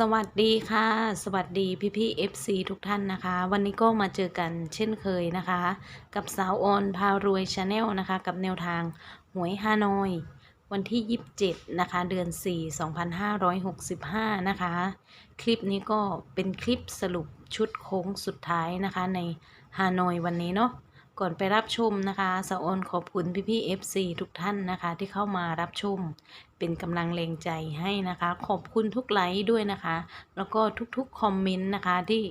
สวัสดีค่ะ สวัสดีพี่พี่ FC ทุกท่านนะคะ วันนี้ก็มาเจอกันเช่นเคยนะคะ กับสาวออนพารวยชาแนลนะคะ กับแนวทางหวยฮานอย วันที่ 27 นะคะ เดือน 4 2565 นะคะ คลิปนี้ก็เป็นคลิปสรุปชุดโค้งสุดท้ายนะคะ ในฮานอยวันนี้เนาะ ก่อนไปรับชมนะคะสาวออนขอบคุณพี่พี่ๆ FC ทุกท่านนะคะ ที่เข้ามารับชม เป็นกำลังแรงใจให้นะคะ ขอบคุณทุกไลค์ด้วยนะคะ แล้วก็ทุกๆคอมเมนต์นะคะที่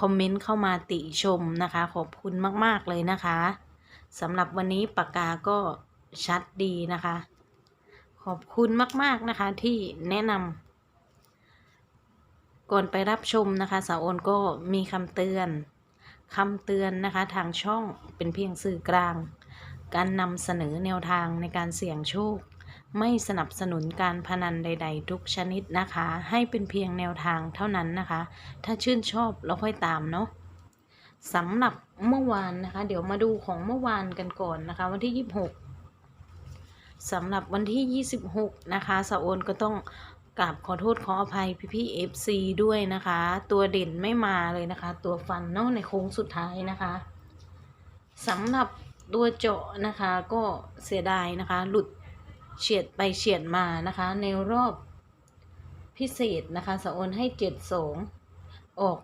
คอมเมนต์เข้ามาติชมนะคะ ขอบคุณมากๆเลยนะคะสำหรับวันนี้ปากกาก็ชัดดีนะคะ ขอบคุณมากๆนะคะที่แนะนำก่อนไปรับชมนะคะสาวโอนก็มีคำเตือน คำเตือนนะคะทางช่องเป็นเพียงสื่อกลาง การนำเสนอแนวทางในการเสี่ยงโชค ไม่สนับสนุนการพนันใด ๆ ทุกชนิดนะคะ ให้เป็นเพียงแนวทางเท่านั้นนะคะ ถ้าชื่นชอบเราค่อยตามเนาะสำหรับเมื่อวานนะคะ เดี๋ยวมาดูของเมื่อวานกันก่อนนะคะ วันที่ 26สำหรับวันที่ 26 นะคะสาวโอนก็ต้อง กราบขอโทษขออภัยพี่พี่เอฟซีด้วยนะคะ ตัวเด่นไม่มาเลยนะคะ ตัวฟันเนาะในโค้งสุดท้ายนะคะสำหรับตัวเจาะนะคะก็เสียดายนะคะ หลุดเฉียดไปเฉียดมานะคะ ในรอบพิเศษนะคะสะโอนให้เจ็ดสองออก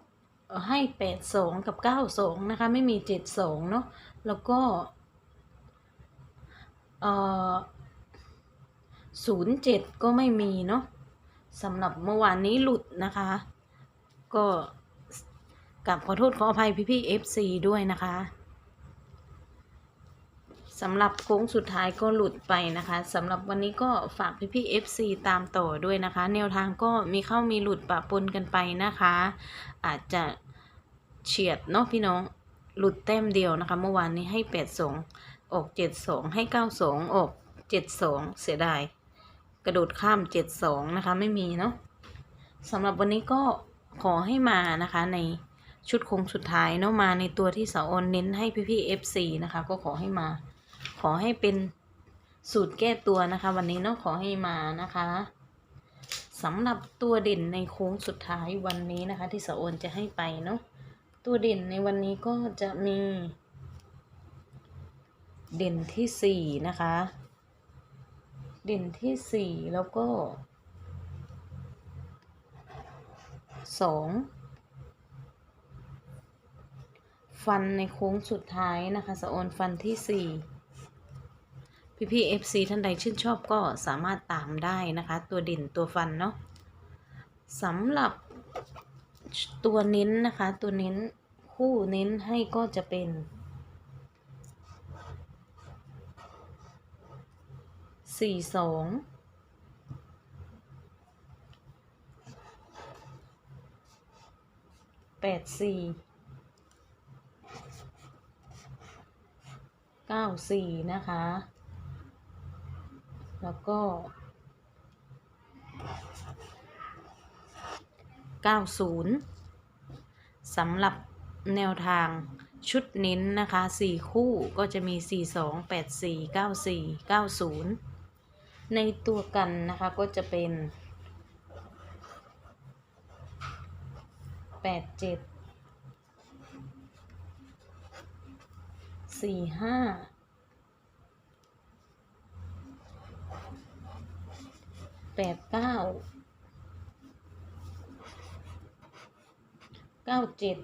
ให้แปดสองกับเก้าสองนะคะ ไม่มีเจ็ดสองเนาะแล้วก็เอ่อศูนย์เจ็ดก็ไม่มีเนาะ สำหรับเมื่อวานนี้หลุดนะคะ ก็กับขอโทษขออภัยพี่พี่เอฟซีด้วยนะคะสำหรับโค้งสุดท้ายก็หลุดไปนะคะสำหรับวันนี้ก็ฝากพี่พี่ FC ตามต่อด้วยนะคะ แนวทางก็มีเข้ามีหลุดปะปนกันไปนะคะ อาจจะเฉียดเนาะพี่น้องหลุดแต้มเดียวนะคะ เมื่อวานนี้ให้แปดสองออกเจ็ดสองให้เก้าสองออกเจ็ดสองเสียดาย กระโดดข้ามเจ็ดสองนะคะไม่มีเนาะสำหรับวันนี้ก็ขอให้มานะคะในชุดโค้งสุดท้ายเนาะมาในตัวที่สาวออนเน้นให้พี่พี่ๆ FC นะคะ ก็ขอให้มา ขอให้เป็นสูตรแก้ตัวนะคะ วันนี้เนาะขอให้มานะคะสำหรับตัวเด่นในโค้งสุดท้ายวันนี้นะคะ ที่สะโอนจะให้ไปเนาะตัวเด่นในวันนี้ก็จะมี เด่นที่สี่นะคะ ด่นที่สี่แล้วก็สองฟันในโค้งสุดท้ายนะคะสะโอนฟันที่สี่พี่พี่เอฟซีท่านใดชื่นชอบก็สามารถตามได้นะคะ ตัวด่นตัวฟันเนาะสำหรับตัวเน้นนะคะ ตัวเน้นคู่เน้นให้ก็จะเป็น สี่สองแปดสี่เก้าสี่นะคะ แล้วก็เก้าศูนย์สำหรับแนวทางชุดเน้นนะคะสี่คู่ก็จะมีสี่สองแปดสี่เก้าสี่เก้าศูนย์ ในตัวกันนะคะก็จะเป็นแปดเจ็ดสี่ห้าแปดเก้าเก้าเจ็ด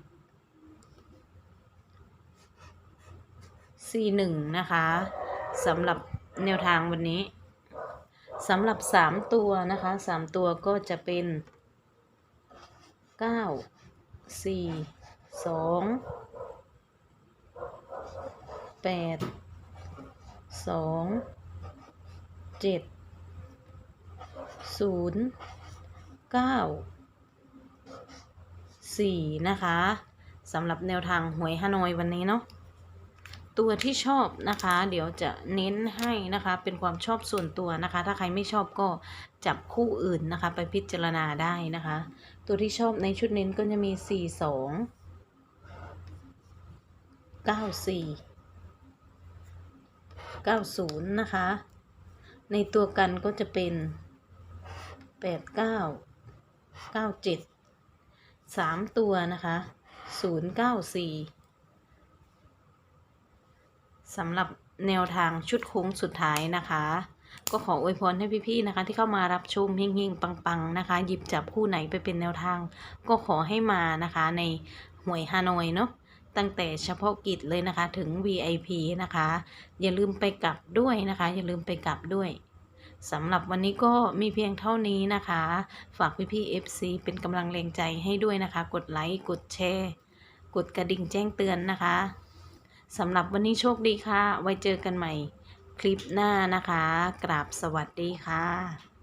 สี่หนึ่งนะคะสำหรับแนวทางวันนี้ สำหรับสามตัวนะคะสามตัวก็จะเป็นเก้าสี่สองแปดสองเจ็ดศูนย์เก้าสี่นะคะสำหรับแนวทางหวยฮานอยวันนี้เนาะ ตัวที่ชอบนะคะ เดี๋ยวจะเน้นให้นะคะ เป็นความชอบส่วนตัวนะคะ ถ้าใครไม่ชอบก็จับคู่อื่นนะคะ ไปพิจารณาได้นะคะ ตัวที่ชอบในชุดเน้นก็จะมีสี่สองเก้าสี่เก้าศูนย์นะคะ ในตัวกันก็จะเป็นแปดเก้าเก้าเจ็ดสามตัวนะคะศูนย์เก้า สำหรับแนวทางชุดโค้งสุดท้ายนะคะ ก็ขออวยพรให้พี่ๆนะคะ ที่เข้ามารับชมเฮงๆปังๆนะคะ หยิบจับคู่ไหนไปเป็นแนวทาง ก็ขอให้มานะคะในหวยฮานอยเนาะตั้งแต่เฉพาะกิจเลยนะคะถึง VIP นะคะ อย่าลืมไปกลับด้วยนะคะ อย่าลืมไปกลับด้วยสำหรับวันนี้ก็มีเพียงเท่านี้นะคะ ฝากพี่ๆ FC เป็นกำลังแรงใจให้ด้วยนะคะ กดไลค์ กดแชร์ กดกระดิ่งแจ้งเตือนนะคะ สำหรับวันนี้โชคดีค่ะ ไว้เจอกันใหม่คลิปหน้านะคะ กราบสวัสดีค่ะ